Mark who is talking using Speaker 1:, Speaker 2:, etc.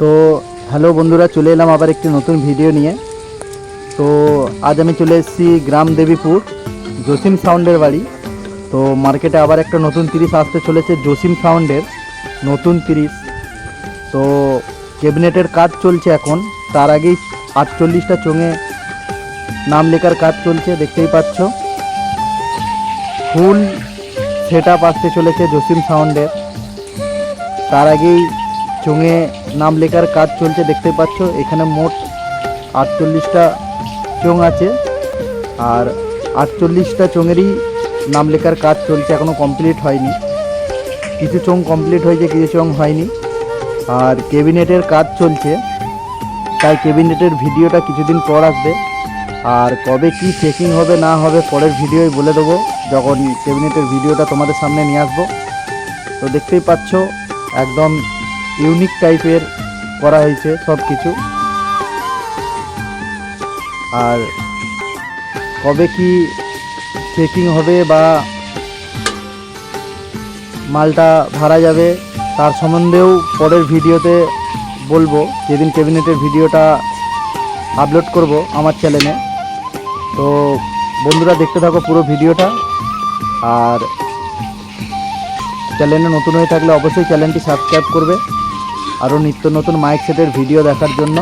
Speaker 1: তো হ্যালো বন্ধুরা, চলে এলাম আবার একটি নতুন ভিডিও নিয়ে। তো আজ আমি চলে এসেছি গ্রাম দেবীপুর, জসিম সাউন্ডের বাড়ি। তো মার্কেটে আবার একটা নতুন তিরিশ আসতে চলেছে, জসিম সাউন্ডের নতুন তিরিশ। তো ক্যাবিনেটের কাজ চলছে এখন, তার আগেই আটচল্লিশটা চোঙে নাম লেখার কাজ চলছে, দেখতেই পাচ্ছ। ফুল সেট আপ আসতে চলেছে জসিম সাউন্ডের তার আগেই চোঙে নাম লেখার কাজ চলছে, দেখতে পাচ্ছ। এখানে মোট আটচল্লিশটা চোঙ আছে। আর আটচল্লিশটা চোঙেরই নাম লেখার কাজ চলছে এখনও কমপ্লিট হয়নি। কিছু চোঙ কমপ্লিট হয়েছে, কিছু চোঙ হয়নি। আর ক্যাবিনেটের কাজ চলছে। তাই ক্যাবিনেটের ভিডিওটা কিছুদিন পর আসবে। আর কবে কি চেকিং হবে, না হবে, পরের ভিডিওই বলে দেবো। যখন ক্যাবিনেটের ভিডিওটা তোমাদের সামনে নিয়ে আসব। তো দেখতেই পাচ্ছ, একদম ইউনিক টাইপের করা হয়েছে সব কিছু আর কবে কি চেকিং হবে বা মালটা ভাড়া যাবে তার সম্বন্ধেও পরের ভিডিওতে বলব। যেদিন ক্যাবিনেটের ভিডিওটা আপলোড করব আমার চ্যানেলে। তো বন্ধুরা দেখতে থাকো পুরো ভিডিওটা। আর চ্যানেলে নতুন হয়ে থাকলে অবশ্যই চ্যানেলটি সাবস্ক্রাইব করবে। আরও নিত্য নতুন মাইক সেটের ভিডিও দেখার জন্য।